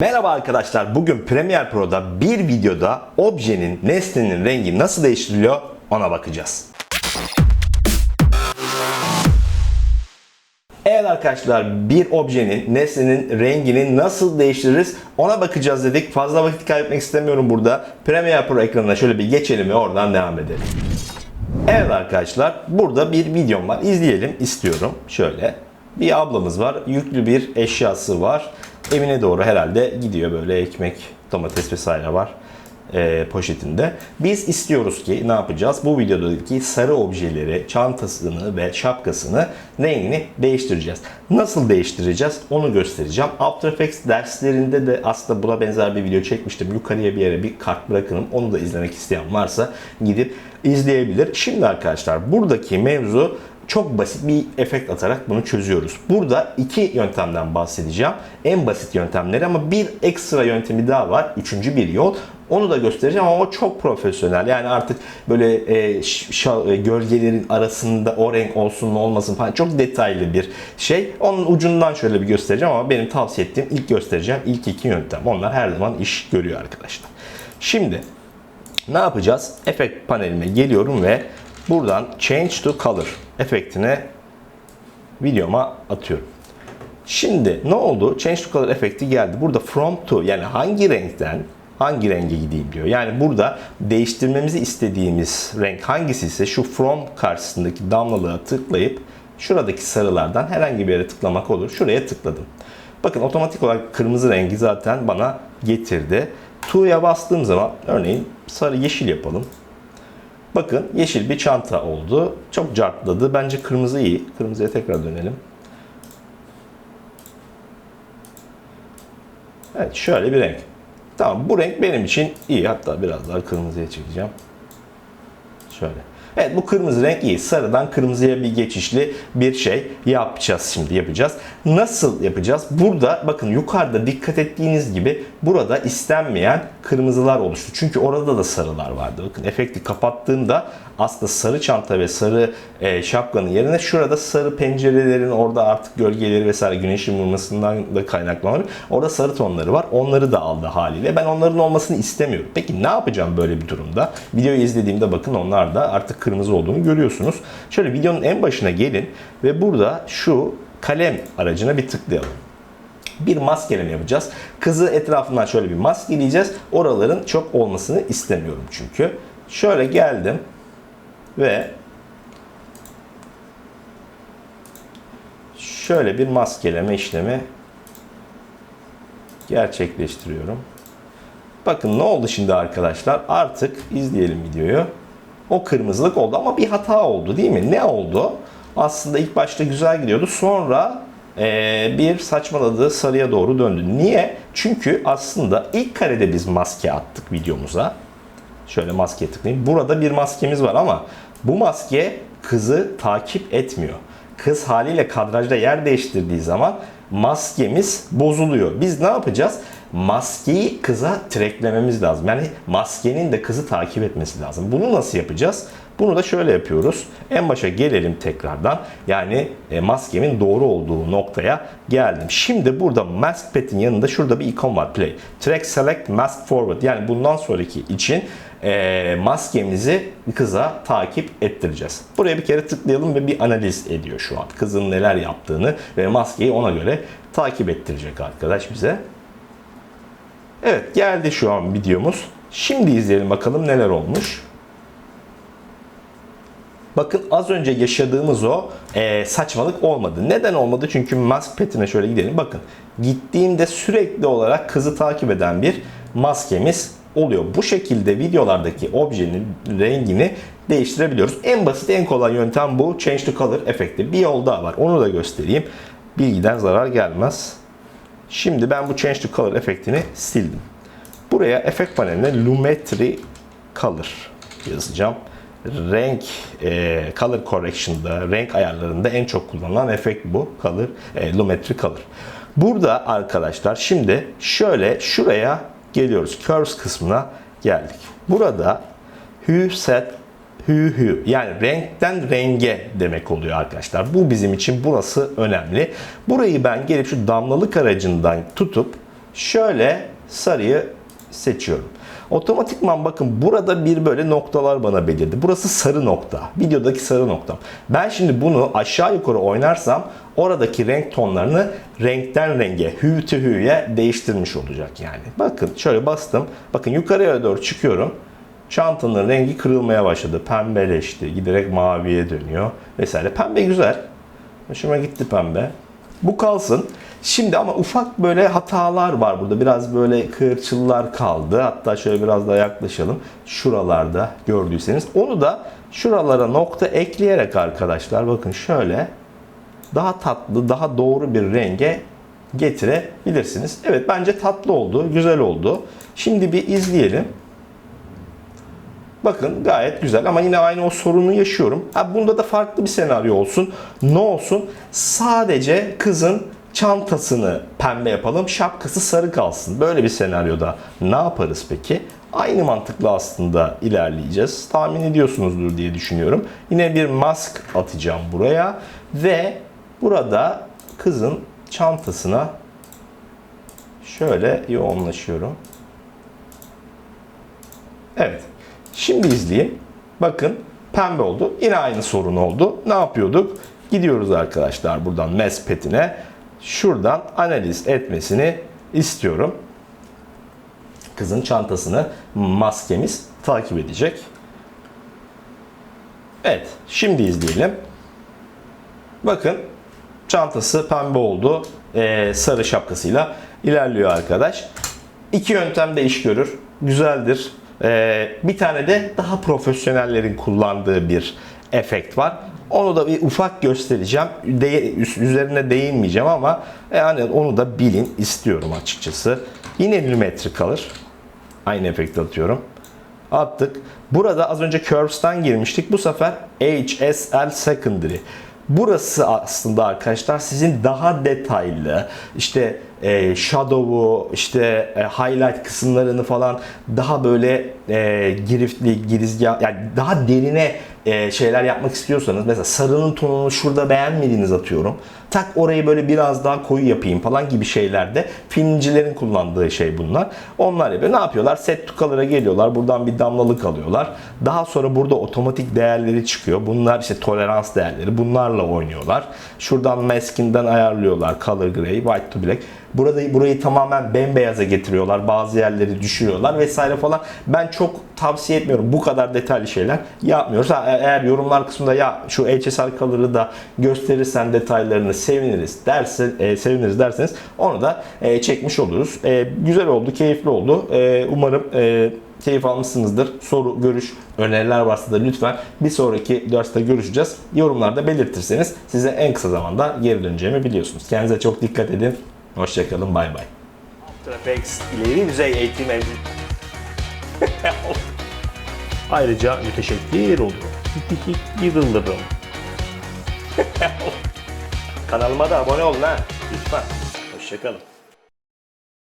Merhaba arkadaşlar. Bugün Premiere Pro'da bir videoda objenin, nesnenin rengi nasıl değiştiriliyor ona bakacağız. Evet arkadaşlar bir objenin, nesnenin rengini nasıl değiştiririz ona bakacağız dedik. Fazla vakit kaybetmek istemiyorum burada. Premiere Pro ekranına şöyle bir geçelim ve oradan devam edelim. Evet arkadaşlar burada bir videom var. İzleyelim istiyorum. Şöyle bir ablamız var. Yüklü bir eşyası var. Evine doğru herhalde gidiyor böyle ekmek, domates vesaire var e, poşetinde. Biz istiyoruz ki ne yapacağız? Bu videodaki sarı objeleri, çantasını ve şapkasını rengini değiştireceğiz. Nasıl değiştireceğiz? Onu göstereceğim. After Effects derslerinde de aslında buna benzer bir video çekmiştim. Yukarıya bir yere bir kart bırakınım. Onu da izlemek isteyen varsa gidip izleyebilir. Şimdi arkadaşlar buradaki mevzu çok basit bir efekt atarak bunu çözüyoruz. Burada iki yöntemden bahsedeceğim. En basit yöntemleri ama bir ekstra yöntemi daha var. Üçüncü bir yol. Onu da göstereceğim ama o çok profesyonel. Yani artık böyle e, şa- e, gölgelerin arasında o renk olsun mu olmasın falan çok detaylı bir şey. Onun ucundan şöyle bir göstereceğim ama benim tavsiye ettiğim ilk göstereceğim ilk iki yöntem. Onlar her zaman iş görüyor arkadaşlar. Şimdi ne yapacağız? Efekt panelime geliyorum ve buradan Change to Color efektine videoma atıyorum. Şimdi ne oldu? Change to Color efekti geldi. Burada From to yani hangi renkten hangi renge gideyim diyor. Yani burada değiştirmemizi istediğimiz renk hangisi ise şu From karşısındaki damlalığa tıklayıp şuradaki sarılardan herhangi bir yere tıklamak olur. Şuraya tıkladım. Bakın otomatik olarak kırmızı rengi zaten bana getirdi. To'ya bastığım zaman örneğin sarı yeşil yapalım. Bakın yeşil bir çanta oldu. Çok cartladı. Bence kırmızı iyi. Kırmızıya tekrar dönelim. Evet şöyle bir renk. Tamam bu renk benim için iyi. Hatta biraz daha kırmızıya çekeceğim. Şöyle. Evet bu kırmızı renk iyi. Sarıdan kırmızıya bir geçişli bir şey yapacağız şimdi yapacağız. Nasıl yapacağız? Burada bakın yukarıda dikkat ettiğiniz gibi burada istenmeyen kırmızılar oluştu. Çünkü orada da sarılar vardı. Bakın efekti kapattığımda aslında sarı çanta ve sarı e, şapkanın yerine şurada sarı pencerelerin orada artık gölgeleri vesaire güneşin vurmasından da kaynaklanır. Orada sarı tonları var. Onları da aldı haliyle. Ben onların olmasını istemiyorum. Peki ne yapacağım böyle bir durumda? Videoyu izlediğimde bakın onlar da artık kırmızı olduğunu görüyorsunuz. Şöyle videonun en başına gelin ve burada şu kalem aracına bir tıklayalım bir maskeleme yapacağız. Kızı etrafından şöyle bir maskeleyeceğiz. Oraların çok olmasını istemiyorum çünkü. Şöyle geldim ve şöyle bir maskeleme işlemi gerçekleştiriyorum. Bakın ne oldu şimdi arkadaşlar? Artık izleyelim videoyu. O kırmızılık oldu ama bir hata oldu değil mi? Ne oldu? Aslında ilk başta güzel gidiyordu. Sonra ee, bir saçmaladı sarıya doğru döndü. Niye? Çünkü aslında ilk karede biz maske attık videomuza. Şöyle maskeye tıklayayım. Burada bir maskemiz var ama bu maske kızı takip etmiyor. Kız haliyle kadrajda yer değiştirdiği zaman maskemiz bozuluyor. Biz ne yapacağız? Maskeyi kıza treklememiz lazım. Yani maskenin de kızı takip etmesi lazım. Bunu nasıl yapacağız? Bunu da şöyle yapıyoruz. En başa gelelim tekrardan. Yani e, maskemin doğru olduğu noktaya geldim. Şimdi burada mask pet'in yanında şurada bir ikon var. Play. Track select mask forward. Yani bundan sonraki için e, maskemizi kıza takip ettireceğiz. Buraya bir kere tıklayalım ve bir analiz ediyor şu an. Kızın neler yaptığını ve maskeyi ona göre takip ettirecek arkadaş bize. Evet geldi şu an videomuz. Şimdi izleyelim bakalım neler olmuş. Bakın az önce yaşadığımız o e, saçmalık olmadı. Neden olmadı? Çünkü mask petine şöyle gidelim. Bakın gittiğimde sürekli olarak kızı takip eden bir maskemiz oluyor. Bu şekilde videolardaki objenin rengini değiştirebiliyoruz. En basit en kolay yöntem bu. Change to color efekti. Bir yol daha var. Onu da göstereyim. Bilgiden zarar gelmez. Şimdi ben bu Change to Color efektini sildim. Buraya efekt paneline Lumetri Color yazacağım. Renk, e, Color Correction'da, renk ayarlarında en çok kullanılan efekt bu. Color, e, Lumetri Color. Burada arkadaşlar şimdi şöyle şuraya geliyoruz. Curves kısmına geldik. Burada Hue Set hü hü yani renkten renge demek oluyor arkadaşlar. Bu bizim için burası önemli. Burayı ben gelip şu damlalık aracından tutup Şöyle sarıyı seçiyorum. Otomatikman bakın burada bir böyle noktalar bana belirdi. Burası sarı nokta. Videodaki sarı noktam. Ben şimdi bunu aşağı yukarı oynarsam oradaki renk tonlarını renkten renge, to hue'ye değiştirmiş olacak yani. Bakın şöyle bastım. Bakın yukarıya doğru çıkıyorum. Çantanın rengi kırılmaya başladı. Pembeleşti. Giderek maviye dönüyor. Vesaire. Pembe güzel. Hoşuma gitti pembe. Bu kalsın. Şimdi ama ufak böyle hatalar var burada. Biraz böyle kırçıllar kaldı. Hatta şöyle biraz daha yaklaşalım. Şuralarda gördüyseniz. Onu da şuralara nokta ekleyerek arkadaşlar bakın şöyle daha tatlı, daha doğru bir renge getirebilirsiniz. Evet bence tatlı oldu, güzel oldu. Şimdi bir izleyelim. Bakın gayet güzel ama yine aynı o sorunu yaşıyorum. Ha, bunda da farklı bir senaryo olsun. Ne olsun? Sadece kızın çantasını pembe yapalım, şapkası sarı kalsın. Böyle bir senaryoda ne yaparız peki? Aynı mantıkla aslında ilerleyeceğiz. Tahmin ediyorsunuzdur diye düşünüyorum. Yine bir mask atacağım buraya ve burada kızın çantasına şöyle yoğunlaşıyorum. Evet. Şimdi izleyin. Bakın pembe oldu. Yine aynı sorun oldu. Ne yapıyorduk? Gidiyoruz arkadaşlar buradan mespetine. Şuradan analiz etmesini istiyorum. Kızın çantasını maskemiz takip edecek. Evet. Şimdi izleyelim. Bakın çantası pembe oldu. Ee, sarı şapkasıyla ilerliyor arkadaş. İki yöntem de iş görür. Güzeldir. Ee, bir tane de daha profesyonellerin kullandığı bir efekt var. Onu da bir ufak göstereceğim. De- üzerine değinmeyeceğim ama yani onu da bilin istiyorum açıkçası. Yine milimetre kalır. Aynı efekti atıyorum. Attık. Burada az önce Curves'tan girmiştik. Bu sefer HSL Secondary. Burası aslında arkadaşlar sizin daha detaylı işte e, shadow'u işte e, highlight kısımlarını falan daha böyle e, giriftli girizgah yani daha derine e, şeyler yapmak istiyorsanız mesela sarının tonunu şurada beğenmediğiniz atıyorum. Tak orayı böyle biraz daha koyu yapayım falan gibi şeylerde filmcilerin kullandığı şey bunlar. Onlar yapıyor. Ne yapıyorlar? Set to color'a geliyorlar. Buradan bir damlalık alıyorlar. Daha sonra burada otomatik değerleri çıkıyor. Bunlar işte tolerans değerleri. Bunlarla oynuyorlar. Şuradan mask'inden ayarlıyorlar. Color gray, white to black. Burada burayı tamamen bembeyaza getiriyorlar. Bazı yerleri düşürüyorlar vesaire falan. Ben çok tavsiye etmiyorum. Bu kadar detaylı şeyler yapmıyoruz. Ha, e- eğer yorumlar kısmında ya şu HSR color'ı da gösterirsen detaylarını seviniriz derse e, seviniriz derseniz onu da e, çekmiş oluruz. E, güzel oldu, keyifli oldu. E, umarım e, keyif almışsınızdır. Soru, görüş, öneriler varsa da lütfen bir sonraki derste görüşeceğiz. Yorumlarda belirtirseniz size en kısa zamanda geri döneceğimi biliyorsunuz. Kendinize çok dikkat edin. Hoşçakalın. Bay bay. After Effects ileri düzey eğitim. Ayrıca müteşekkir olurum. Yırılırım. Kanalıma da abone olun ha. Lütfen. Hoşçakalın.